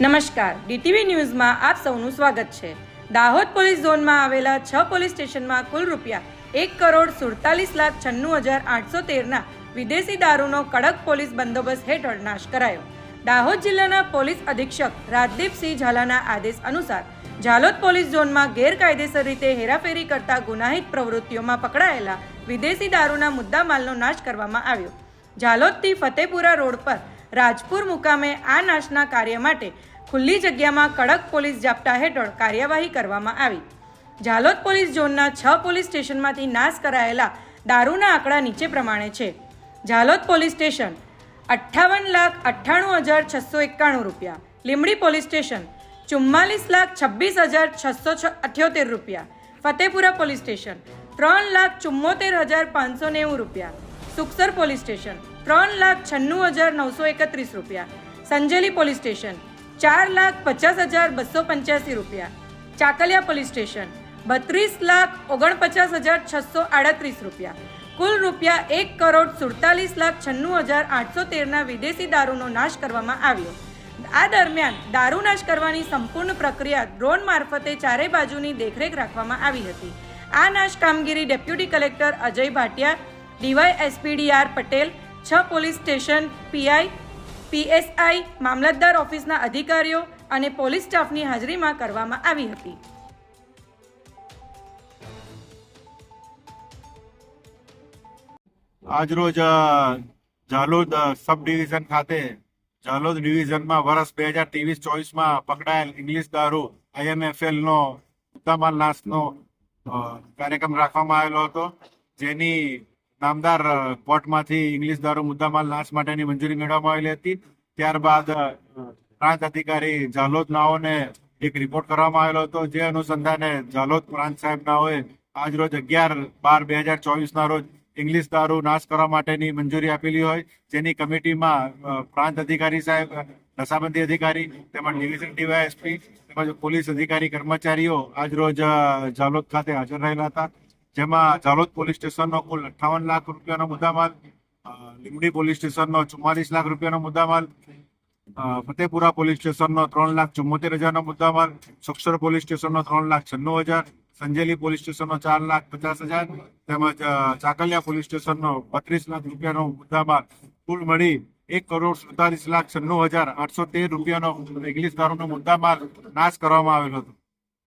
નમસ્કાર. ડીટીવી ન્યૂઝમાં આપ સૌનું સ્વાગત છે. દાહોદ પોલીસ ઝોનમાં આવેલા છ પોલીસ સ્ટેશનમાં કુલ રૂપિયા એક કરોડ સુડતાલીસ લાખ છન્નું હજાર આઠસો તેરના વિદેશી દારૂનો કડક પોલીસ બંદોબસ્ત હેઠળ નાશ કરાયો. દાહોદ જિલ્લાના પોલીસ અધિક્ષક રાજદીપસિંહ ઝાલાના આદેશ અનુસાર ઝાલોદ પોલીસ ઝોનમાં ગેરકાયદેસર રીતે હેરાફેરી કરતા ગુનાહિત પ્રવૃત્તિઓમાં પકડાયેલા વિદેશી દારૂના મુદ્દામાલનો નાશ કરવામાં આવ્યો. ઝાલોદથી ફતેપુરા રોડ પર રાજપુર મુકામે આ નાશના કાર્ય માટે ખુલ્લી જગ્યામાં કડક પોલીસ જાપ્તા હેઠળ કાર્યવાહી કરવામાં આવી. ઝાલોદ પોલીસ ઝોનના છ પોલીસ સ્ટેશનમાંથી નાશ કરાયેલા દારૂના આંકડા નીચે પ્રમાણે છે. ઝાલોદ પોલીસ સ્ટેશન, અઠ્ઠાવન લાખ અઠ્ઠાણું હજાર છસો એકાણું રૂપિયા. લીમડી પોલીસ સ્ટેશન, ચુમ્માલીસ લાખ છવ્વીસ હજાર છસો અઠ્યોતેર રૂપિયા. ફતેપુરા પોલીસ સ્ટેશન, ત્રણ લાખ ચુમ્મોતેર હજાર પાંચસો નેવું રૂપિયા. સુખસર પોલીસ સ્ટેશન ત્રણ લાખ છન્નું હજાર નવસો એકત્રીસ રૂપિયા. સંજેલી પોલીસ સ્ટેશન, ચાર લાખ પચાસ હજાર બસો પંચ્યાસી રૂપિયા. ચાકલિયા પોલીસ સ્ટેશન, બત્રીસ લાખ ઓગણપચાસ હજાર છસો આડત્રીસ રૂપિયા. કુલ રૂપિયા એક કરોડ સુડતાલીસ લાખ છન્નું હજાર આઠસો તેરના વિદેશી દારૂનો નાશ કરવામાં આવ્યો. આ દરમિયાન દારૂ નાશ કરવાની સંપૂર્ણ પ્રક્રિયા ડ્રોન મારફતે ચારે બાજુની દેખરેખ રાખવામાં આવી હતી. આ નાશ કામગીરી deputy collector Ajay Bhatia, DY SP D R Patel છ પોલીસ સ્ટેશન, પીઆઈ, પીએસઆઈ, મામલતદાર ઓફિસના અધિકારીઓ અને પોલીસ સ્ટાફની હાજરીમાં કરવામાં આવી હતી. આજરોજ ઝાલોદ સબ ડિવિઝન ખાતે ઝાલોદ ડિવિઝનમાં વર્ષ બે હજાર ત્રેવીસ ચોવીસમાં પકડાયેલ ઇંગ્લિશ દારૂ આઈએમએફએલનો મુદ્દામાલ નાશનો કાર્યક્રમ રાખવામાં આવેલો હતો. જેની નામદાર અ, કોર્ટમાંથી ઇંગ્લિશ દારૂ મુદ્દામાલ નાશ માટેની મંજૂરી મેળવવામાં આવેલી હતી. ત્યારબાદ પ્રાંત અધિકારી ઝાલોદ નાઓને એક રિપોર્ટ કરવામાં આવેલો હતો જે અનુસંધાને ઝાલોદ પ્રાંત સાહેબ નાઓએ આજ રોજ અગિયાર બાર બે હજાર ચોવીસના રોજ ઇંગ્લિશ દારૂ નાશ કરવા માટેની મંજૂરી આપેલી હોય. જેની કમિટીમાં પ્રાંત અધિકારી સાહેબ નશાબંધી અધિકારી તેમજ ડિવિઝન ડીવાયએસપી તેમજ પોલીસ અધિકારી કર્મચારીઓ આજ રોજ અ, ઝાલોદ ખાતે હાજર રહેલા હતા. જેમાં જાલોદ પોલીસ સ્ટેશનનો કુલ અઠ્ઠાવન લાખ રૂપિયાનો મુદ્દામાલ લીમડી પોલીસ સ્ટેશનનો ચુમ્માલીસ લાખ રૂપિયાનો મુદ્દામાલ ફતેપુરા પોલીસ સ્ટેશનનો ત્રણ લાખ ચુમ્મોતેર હજારનો મુદ્દામાલ, સક્ષર પોલીસ સ્ટેશનનો ત્રણ લાખ છન્નું હજાર, સંજેલી પોલીસ સ્ટેશનનો ચાર લાખ પચાસ હજાર, તેમજ ચાકલિયા પોલીસ સ્ટેશનનો બત્રીસ લાખ રૂપિયાનો મુદ્દામાલ, કુલ મળી એક કરોડ સુડતાલીસ લાખ છન્નું હજાર આઠસો તેર રૂપિયાનો ઇંગ્લિશ દારૂનો મુદ્દામાલ નાશ કરવામાં આવેલો હતો.